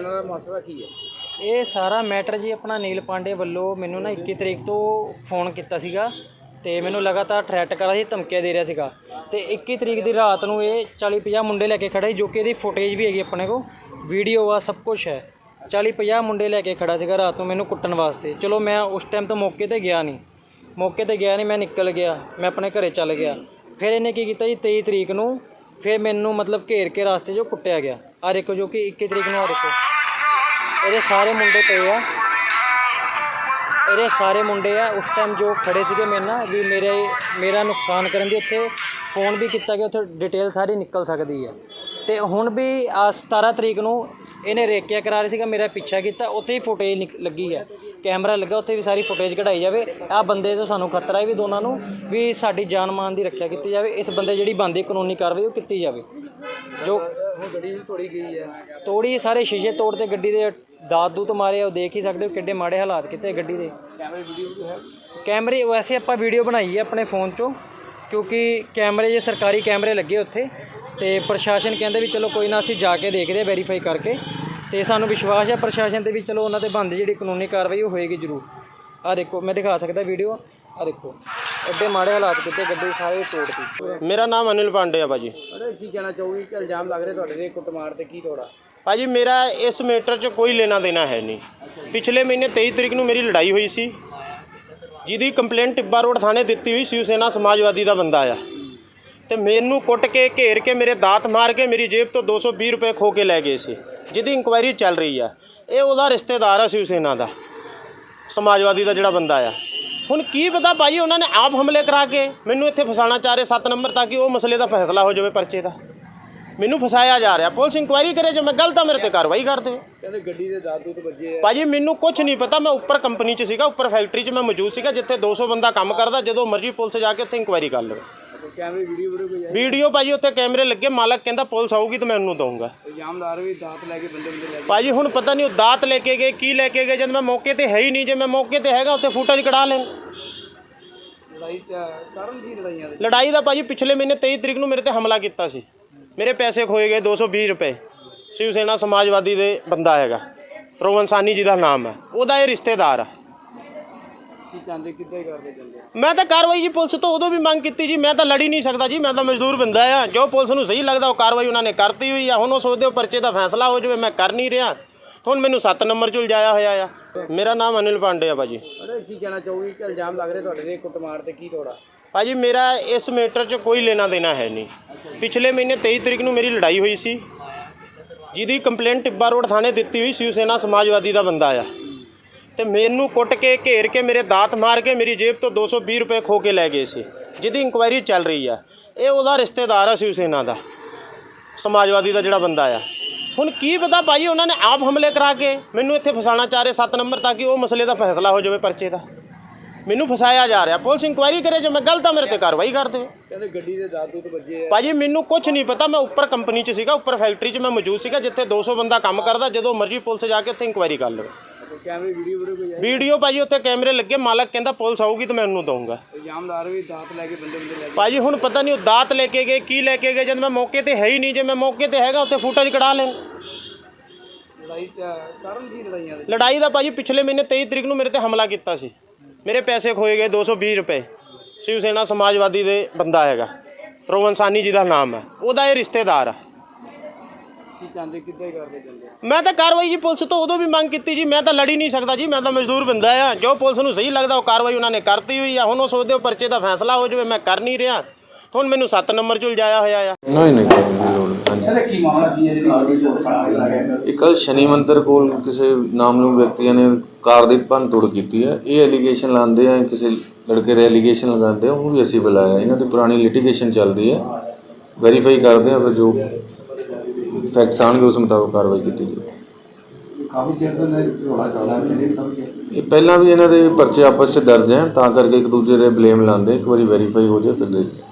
ਲੈਣ ਦਾ ਮਸਲਾ ਕੀ ਹੈ? ਇਹ ਸਾਰਾ ਮੈਟਰ ਜੀ ਆਪਣਾ ਨੀਲ ਪਾਂਡੇ ਵੱਲੋਂ ਮੈਨੂੰ ਨਾ 21 ਤਰੀਕ ਤੋਂ ਫੋਨ ਕੀਤਾ ਸੀਗਾ ਤੇ ਮੈਨੂੰ ਲਗਾਤਾਰ ਥ੍ਰੈਟ ਕਰ ਰਿਹਾ ਸੀ, ਧਮਕੀਆਂ ਦੇ ਰਿਹਾ ਸੀਗਾ। ਤੇ 21 ਤਰੀਕ ਦੀ ਰਾਤ ਨੂੰ ਇਹ 40 50 ਮੁੰਡੇ ਲੈ ਕੇ ਖੜਾ ਸੀ, ਜੋ ਕਿ ਇਹਦੀ ਫੁਟੇਜ ਵੀ ਹੈਗੀ ਆਪਣੇ ਕੋਲ ਵੀਡੀਓ ਆ, ਸਭ ਕੁਝ ਹੈ। 40 50 ਮੁੰਡੇ ਲੈ ਕੇ ਖੜਾ ਸੀਗਾ ਰਾਤ ਨੂੰ ਮੈਨੂੰ ਕੁੱਟਣ ਵਾਸਤੇ। ਚਲੋ ਮੈਂ ਉਸ ਟਾਈਮ ਤੋਂ ਮੌਕੇ ਤੇ ਗਿਆ ਨਹੀਂ। ਮੌਕੇ ਤੇ ਗਿਆ ਨਹੀਂ, ਮੈਂ ਨਿਕਲ ਗਿਆ, ਮੈਂ ਆਪਣੇ ਘਰੇ ਚੱਲ ਗਿਆ। ਫਿਰ ਇਹਨੇ ਕੀ ਕੀਤਾ ਜੀ 23 ਤਰੀਕ ਨੂੰ ਫਿਰ ਮੈਨੂੰ ਮਤਲਬ ਘੇਰ ਕੇ ਰਾਸਤੇ 'ਚੋਂ ਕੁੱਟਿਆ ਗਿਆ। ਆ ਦੇਖੋ ਜੋ ਕਿ 21 ਤਰੀਕ ਨੂੰ ਆ ਦੇਖੋ। ਇਹਦੇ ਸਾਰੇ ਮੁੰਡੇ ਪਏ ਆ। ਇਹਦੇ ਸਾਰੇ ਮੁੰਡੇ ਆ। ਉਸ ਟਾਈਮ ਜੋ ਖੜੇ ਸੀਗੇ ਮੇਰੇ ਨਾਲ, ਵੀ ਮੇਰੇ, ਮੇਰਾ ਨੁਕਸਾਨ ਕਰਨ ਦੀ ਉੱਥੇ ਫੋਨ ਵੀ ਕੀਤਾ ਕਿ ਉੱਥੇ ਡਿਟੇਲ ਸਾਰੀ ਨਿਕਲ ਸਕਦੀ ਹੈ ਤੇ ਹੁਣ ਵੀ ਆ 17 ਤਰੀਕ ਨੂੰ ਇਹਨੇ ਰੇਕਿਆ ਕਰਾ ਰਿਹਾ ਸੀਗਾ ਮੇਰਾ ਪਿੱਛਾ ਕੀਤਾ ਉੱਥੇ ਹੀ ਫੁਟੇਜ ਲੱਗੀ ਹੈ। ਕੈਮਰਾ ਲੱਗਾ ਉੱਥੇ ਵੀ ਸਾਰੀ ਫੁਟੇਜ ਕਢਾਈ ਜਾਵੇ। ਆ ਬੰਦੇ ਤੋਂ ਸਾਨੂੰ ਖਤਰਾ ਹੈ ਵੀ ਦੋਨਾਂ ਨੂੰ ਵੀ ਸਾਡੀ ਜਾਨ ਮਾਨ ਦੀ ਰੱਖਿਆ ਕੀਤੀ ਜਾਵੇ। ਇਸ ਬੰਦੇ ਜਿਹੜੀ ਬੰਦੀ ਕਾਨੂੰਨੀ ਕਾਰਵਾਈ ਉਹ ਕੀਤੀ ਜਾਵੇ। ਜੋ ਗੱਡੀ ਤੋੜੀ ਗਈ ਹੈ ਤੋੜੀ ਸਾਰੇ ਸ਼ੀਸ਼ੇ ਤੋੜ ਤੇ ਗੱਡੀ ਦੇ ਦਾਤ ਦੂਤ ਮਾਰੇ ਆ, ਉਹ ਦੇਖ ਹੀ ਸਕਦੇ ਹੋ ਕਿੱਡੇ ਮਾੜੇ ਹਾਲਾਤ ਕੀਤੇ ਗੱਡੀ ਦੇ। ਕੈਮਰੇ ਵੀਡੀਓ ਹੈ ਕੈਮਰੇ ਵੈਸੇ ਆਪਾਂ ਵੀਡੀਓ ਬਣਾਈ ਹੈ ਆਪਣੇ ਫੋਨ 'ਚੋਂ ਕਿਉਂਕਿ ਕੈਮਰੇ ਜੇ ਸਰਕਾਰੀ ਕੈਮਰੇ ਲੱਗੇ ਉੱਥੇ ਤੇ ਪ੍ਰਸ਼ਾਸਨ ਕਹਿੰਦੇ ਵੀ ਚਲੋ ਕੋਈ ਨਾ ਅਸੀਂ ਜਾ ਕੇ ਦੇਖਦੇ ਆ ਵੈਰੀਫਾਈ ਕਰਕੇ। ਤੇ ਸਾਨੂੰ ਵਿਸ਼ਵਾਸ ਹੈ ਪ੍ਰਸ਼ਾਸਨ ਤੇ ਵੀ ਚਲੋ ਉਹਨਾਂ ਤੇ ਬੰਦ ਜਿਹੜੀ ਕਾਨੂੰਨੀ ਕਾਰਵਾਈ ਉਹ ਹੋਏਗੀ ਜ਼ਰੂਰ। ਆ ਦੇਖੋ ਮੈਂ ਦਿਖਾ ਸਕਦਾ ਵੀਡੀਓ ਆ ਦੇਖੋ ਐਡੇ ਮਾੜੇ ਹਾਲਾਤ ਕੀਤੇ ਗੱਡੀ ਸਾਰੇ ਤੋੜਤੀ ਮੇਰਾ ਨਾਮ ਅਨਿਲ ਪਾਂਡੇ ਆ ਭਾਜੀ। ਅਰੇ ਕੀ ਕਹਿਣਾ ਚਾਹੋਗੇ? ਕਿ ਇਲਜ਼ਾਮ ਲੱਗ ਰਹੇ ਤੁਹਾਡੇ ਤੇ? ਕੁੱਟਮਾਰ ਤੇ ਕੀ ਤੋੜਾ? ਭਾਜੀ ਮੇਰਾ ਇਸ ਮੈਟਰ 'ਚ ਕੋਈ ਲੈਣਾ ਦੇਣਾ ਹੈ ਨਹੀਂ। ਪਿਛਲੇ ਮਹੀਨੇ 23 ਤਰੀਕ ਨੂੰ ਮੇਰੀ ਲੜਾਈ ਹੋਈ ਸੀ। ਜਿਹਦੀ ਕੰਪਲੇਂਟ ਟਿੱਬਾ ਰੋਡ ਥਾਣੇ ਦਿੱਤੀ ਹੋਈ ਸ਼ਿਵ ਸੈਨਾ ਸਮਾਜਵਾਦੀ ਦਾ ਬੰਦਾ ਆ। ਤੇ ਮੈਨੂੰ ਕੁੱਟ ਕੇ ਘੇਰ ਕੇ ਮੇਰੇ ਦਾਤ ਮਾਰ ਕੇ ਮੇਰੀ ਜੇਬ ਤੋਂ 220 ਰੁਪਏ ਖੋ ਕੇ ਲੈ ਗਏ ਸੀ ਜਿਹਦੀ ਇਨਕੁਆਇਰੀ ਚੱਲ ਰਹੀ ਆ। ਇਹ ਉਹਦਾ ਰਿਸ਼ਤੇਦਾਰ ਆ ਸ਼ਿਵ ਸੈਨਾ ਦਾ ਸਮਾਜਵਾਦੀ ਦਾ ਜਿਹੜਾ ਬੰਦਾ ਆ। ਹੁਣ ਕੀ ਪਤਾ ਭਾਈ ਉਹਨਾਂ ਨੇ ਆਪ ਹਮਲੇ ਕਰਾ ਕੇ ਮੈਨੂੰ ਇੱਥੇ ਫਸਾਉਣਾ ਚਾਹ ਰਹੇ 7 ਨੰਬਰ ਤਾਂ ਕਿ ਉਹ ਮਸਲੇ ਦਾ ਫੈਸਲਾ ਹੋ ਜਾਵੇ ਪਰਚੇ ਦਾ। ਮੈਨੂੰ ਫਸਾਇਆ ਜਾ ਰਿਹਾ ਪੁਲਿਸ ਇਨਕੁਆਇਰੀ ਕਰੇ ਜੇ ਮੈਂ ਗਲਤ ਆ ਮੇਰੇ ਤੇ ਕਾਰਵਾਈ ਕਰ ਦੇਵੇ। ਕਹਿੰਦੇ ਗੱਡੀ ਦੇ ਦਾਦੂ ਤੇ ਵੱਜੇ ਆ। ਭਾਜੀ ਮੈਨੂੰ ਕੁਝ ਨਹੀਂ ਪਤਾ ਮੈਂ ਉੱਪਰ ਕੰਪਨੀ 'ਚ ਸੀਗਾ ਉੱਪਰ ਫੈਕਟਰੀ 'ਚ ਮੈਂ ਮੌਜੂਦ ਸੀਗਾ ਜਿੱਥੇ 200 ਬੰਦਾ ਕੰਮ ਕਰਦਾ ਜਦੋਂ ਮਰਜ਼ੀ ਪੁਲਿਸ ਜਾ ਕੇ ਉੱਥੇ ਇਨਕੁਆਇਰੀ ਕਰ ਲਵੇ। ਕੈਮਰੇ ਵੀਡੀਓ ਵੀਡੀਓ ਕੋਈ ਹੈ ਵੀਡੀਓ ਭਾਜੀ ਉੱਥੇ ਕੈਮਰੇ ਲੱਗੇ ਮਾਲਕ ਕਹਿੰਦਾ ਪੁਲਿਸ ਆਊਗੀ ਤਾਂ ਮੈਂ ਉਹਨੂੰ ਦਊਂਗਾ। ਇਲਜ਼ਾਮ ਲਾ ਰਹੇ ਵੀ ਦਾਤ ਲੈ ਕੇ ਬੰਦੇ ਬੰਦੇ ਲੈ ਭਾਜੀ ਹੁਣ ਪਤਾ ਨਹੀਂ ਉਹ ਦਾਤ ਲੈ ਕੇ ਗਏ ਕੀ ਲੈ ਕੇ ਗਏ ਜਦ ਮੈਂ ਮੌਕੇ ਤੇ ਹੈ ਹੀ ਨਹੀਂ ਜੇ ਮੈਂ ਮੌਕੇ ਤੇ ਹੈਗਾ ਉੱਥੇ ਫੁਟੇਜ ਕਢਾ ਲੈਣ। ਕੇ ਲੜਾਈ ਤੇ ਕਾਰਨ ਕੀ ਲੜਾਈਆਂ ਦੇ। ਲੜਾਈ ਦਾ ਭਾਜੀ ਪਿਛਲੇ ਮਹੀਨੇ 23 ਤਰੀਕ ਨੂੰ ਮੇਰੇ ਤੇ ਹਮਲਾ ਕੀਤਾ ਸੀ। ਮੇਰੇ ਪੈਸੇ ਖੋਏ ਗਏ 220 ਰੁਪਏ। ਸ਼ਿਵ ਸੈਨਾ ਸਮਾਜਵਾਦੀ ਦੇ ਬੰਦਾ ਹੈਗਾ ਰੋਹਨ ਸਾਨੀ ਜੀ ਦਾ ਨਾਮ ਹੈ। ਉਹਦਾ ਇਹ ਰਿਸ਼ਤੇਦਾਰ ਆ। ਕੀ ਚਾਹੁੰਦੇ ਕਿੱਦਾਂ ਹੀ ਕਰਦੇ ਜਾਂਦੇ ਮੈਂ ਤਾਂ ਕਾਰਵਾਈ ਜੀ ਪੁਲਿਸ ਤੋਂ ਉਦੋਂ ਵੀ ਮੰਗ ਕੀਤੀ ਜੀ ਮੈਂ ਤਾਂ ਲੜ ਨਹੀਂ ਸਕਦਾ ਜੀ ਮੈਂ ਤਾਂ ਮਜ਼ਦੂਰ ਬੰਦਾ ਆ। ਜੋ ਪੁਲਿਸ ਨੂੰ ਸਹੀ ਲੱਗਦਾ ਉਹ ਕਾਰਵਾਈ ਉਹਨਾਂ ਨੇ ਕਰਤੀ ਹੋਈ ਆ। ਹੁਣ ਉਹ ਸੋਚਦੇ ਹੋ ਪਰਚੇ ਦਾ ਫੈਸਲਾ ਹੋ ਜਾਵੇ ਮੈਂ ਕਰ ਨਹੀਂ ਰਿਹਾ। ਹੁਣ ਮੈਨੂੰ 7 ਨੰਬਰ 'ਚ ਉਲਝਾਇਆ ਹੋਇਆ ਆ। ਮੇਰਾ ਨਾਮ ਅਨਿਲ ਪਾਂਡੇ ਆ ਭਾਜੀ। ਅਰੇ ਕੀ ਕਹਿਣਾ ਚਾਹੋਗੇ? ਕਿ ਇਲਜ਼ਾਮ ਲੱਗ ਰਹੇ ਤੁਹਾਡੇ ਤੇ ਕੁੱਟਮਾਰ ਤੇ ਕੀ ਤੋੜਾ ਭਾਜੀ ਮੇਰਾ ਇਸ ਮੈਟਰ 'ਚ ਕੋਈ ਲੈਣਾ ਦੇਣਾ ਹੈ ਨਹੀਂ। ਪਿਛਲੇ ਮਹੀਨੇ 23 ਤਰੀਕ ਨੂੰ ਮੇਰੀ ਲੜਾਈ ਹੋਈ ਸੀ। ਜਿਹਦੀ ਕੰਪਲੇਂਟ ਟਿੱਬਾ ਰੋਡ ਥਾਣੇ ਦਿੱਤੀ ਹੋਈ ਸ਼ਿਵ ਸੈਨਾ ਸਮਾਜਵਾਦੀ ਦਾ ਬੰਦਾ ਆ। ਤੇ ਮੈਨੂੰ ਕੁੱਟ ਕੇ ਘੇਰ ਕੇ ਮੇਰੇ ਦਾਤ ਮਾਰ ਕੇ ਮੇਰੀ ਜੇਬ ਤੋਂ 220 ਰੁਪਏ ਖੋ ਕੇ ਲੈ ਗਏ ਸੀ ਜਿਹਦੀ ਇਨਕੁਆਇਰੀ ਚੱਲ ਰਹੀ ਆ। ਇਹ ਉਹਦਾ ਰਿਸ਼ਤੇਦਾਰ ਆ ਸ਼ਿਵ ਸੈਨਾ ਦਾ ਸਮਾਜਵਾਦੀ ਦਾ ਜਿਹੜਾ ਬੰਦਾ ਆ। ਹੁਣ ਕੀ ਪਤਾ ਭਾਈ ਉਹਨਾਂ ਨੇ ਆਪ ਹਮਲੇ ਕਰਾ ਕੇ ਮੈਨੂੰ ਇੱਥੇ ਫਸਾਉਣਾ ਚਾਹ ਰਹੇ 7 ਨੰਬਰ ਤਾਂ ਕਿ ਉਹ ਮਸਲੇ ਦਾ ਫੈਸਲਾ ਹੋ ਜਾਵੇ ਪਰਚੇ ਦਾ। ਮੈਨੂੰ ਫਸਾਇਆ ਜਾ ਰਿਹਾ। ਪੁਲਿਸ ਇਨਕੁਆਇਰੀ ਕਰੇ ਜੇ ਮੈਂ ਗਲਤ ਆ ਮੇਰੇ ਤੇ ਕਾਰਵਾਈ ਕਰ ਦੇਵੇ। ਕਹਿੰਦੇ ਗੱਡੀ ਦੇ ਦਾਦੂ ਤੇ ਵੱਜੇ ਆ। ਭਾਜੀ ਮੈਨੂੰ ਕੁਝ ਨਹੀਂ ਪਤਾ ਮੈਂ ਉੱਪਰ ਕੰਪਨੀ 'ਚ ਸੀਗਾ ਉੱਪਰ ਫੈਕਟਰੀ 'ਚ ਮੈਂ ਮੌਜੂਦ ਸੀਗਾ ਜਿੱਥੇ 200 ਬੰਦਾ ਕੰਮ ਕਰਦਾ ਜਦੋਂ ਮਰਜ਼ੀ ਪੁਲਿਸ ਜਾ ਕੇ ਉੱਥੇ ਇਨਕੁਆਇਰੀ ਕਰ ਲਵੇ। ਕੈਮਰੇ ਵੀਡੀਓ ਵੀਡੀਓ ਕੋਈ ਹੈ ਵੀਡੀਓ ਭਾਜੀ ਉੱਥੇ ਕੈਮਰੇ ਲੱਗੇ ਮਾਲਕ ਕਹਿੰਦਾ ਪੁਲਿਸ ਆਊਗੀ ਤਾਂ ਮੈਂ ਉਹਨੂੰ ਦਊਂਗਾ। ਇਲਜ਼ਾਮ ਲਾ ਰਹੇ ਵੀ ਦਾਤ ਲੈ ਕੇ ਬੰਦੇ ਬੰਦੇ ਲੈ ਭਾਜੀ ਹੁਣ ਪਤਾ ਨਹੀਂ ਉਹ ਦਾਤ ਲੈ ਕੇ ਗਏ ਕੀ ਲੈ ਕੇ ਗਏ ਜਦ ਮੈਂ ਮੌਕੇ ਤੇ ਹੈ ਹੀ ਨਹੀਂ ਜੇ ਮੈਂ ਮੌਕੇ ਤੇ ਹੈਗਾ ਉੱਥੇ ਫੁਟੇਜ ਕਢਾ ਲੈਣ। ਕੇ ਲੜਾਈ ਤੇ ਕਾਰਨ ਕੀ ਲੜਾਈਆਂ ਦੇ? ਲੜਾਈ ਦਾ ਭਾਜੀ ਪਿਛਲੇ ਮਹੀਨੇ 23 ਤਰੀਕ ਨੂੰ ਮੇਰੇ ਤੇ ਹਮਲਾ ਕੀਤਾ ਸੀ। ਮੇਰੇ ਪੈਸੇ ਖੋਏ ਗਏ 220 ਰੁਪਏ। ਸ਼ਿਵ ਸੈਨਾ ਸਮਾਜਵਾਦੀ ਦੇ ਬੰਦਾ ਹੈਗਾ। ਰੋਹਨ ਸਾਨੀ ਜੀ ਦਾ ਨਾਮ ਹੈ। ਉਹਦਾ ਇਹ ਰਿਸ਼ਤੇਦਾਰ ਆ। ਕੀ ਚਾਹੁੰਦੇ ਕਿੱਦਾਂ ਹੀ ਕਰਦੇ ਜਾਂਦੇ ਮੈਂ ਤਾਂ ਕਾਰਵਾਈ ਜੀ ਪੁਲਿਸ ਤੋਂ ਉਦੋਂ ਵੀ ਮੰਗ ਕੀਤੀ ਜੀ ਮੈਂ ਤਾਂ ਲੜ ਨਹੀਂ ਸਕਦਾ ਜੀ ਮੈਂ ਤਾਂ ਮਜ਼ਦੂਰ ਬੰਦਾ ਆ। ਜੋ ਪੁਲਿਸ ਨੂੰ ਸਹੀ ਲੱਗਦਾ ਉਹ ਕਾਰਵਾਈ ਉਹਨਾਂ ਨੇ ਕਰਤੀ ਹੋਈ ਆ ਹੁਣ ਉਹ ਸੋਚਦੇ ਹੋ ਪਰਚੇ ਦਾ ਫੈਸਲਾ ਹੋ ਜਾਵੇ ਮੈਂ ਕਰ ਨਹੀਂ ਰਿਹਾ। ਹੁਣ ਮੈਨੂੰ 7 ਨੰਬਰ 'ਚ ਉਲਝਾਇਆ ਹੋਇਆ ਆ। ਨਹੀਂ ਨਹੀਂ ਕੋਈ ਨਹੀਂ ਲੋੜ ਹਾਂਜੀ। ਕੀ ਮਾਮਲਾ ਕੀ ਹੈ ਜੀ? ਨਾਲ ਵੀ ਜੋ ਇਹ ਕੱਲ ਸ਼ਨੀ ਮੰਦਰ ਕੋਲ ਕਿਸੇ ਨਾਮਲੂਮ ਵਿਅਕਤੀਆਂ ਨੇ ਕਾਰ ਦੀ ਭੰਨ ਤੋੜ ਕੀਤੀ ਹੈ। ਇਹ ਐਲੀਗੇਸ਼ਨ ਲਾਉਂਦੇ ਆ ਕਿਸੇ ਲੜਕੇ ਦੇ ਐਲੀਗੇਸ਼ਨ ਲਗਾਉਂਦੇ ਆ ਉਹਨੂੰ ਵੀ ਅਸੀਂ ਬੁਲਾਇਆ। ਇਹਨਾਂ ਦੀ ਪੁਰਾਣੀ ਲਿਟੀਗੇਸ਼ਨ ਚੱਲਦੀ ਹੈ। ਵੈਰੀਫਾਈ ਕਰਦੇ ਆ ਫਿਰ ਜੋ ਫੈਕਟਸ ਆਉਣਗੇ ਉਸ ਮੁਤਾਬਕ ਕਾਰਵਾਈ ਕੀਤੀ ਜਾਊਗੀ ਕਾਫੀ ਚਿਰ ਤੋਂ ਰੋਣਾ ਚੱਲਦਾ ਨਹੀਂ ਸਮਝ ਇਹ ਪਹਿਲਾਂ ਵੀ ਇਹਨਾਂ ਦੇ ਪਰਚੇ ਆਪਸ 'ਚ ਦਰਜ ਹੈ ਤਾਂ ਕਰਕੇ ਇੱਕ ਦੂਜੇ ਦੇ ਬਲੇਮ ਲਾਉਂਦੇ ਇੱਕ ਵਾਰੀ ਵੈਰੀਫਾਈ ਹੋ ਜਾਏ ਫਿਰ ਦੇਖਦੇ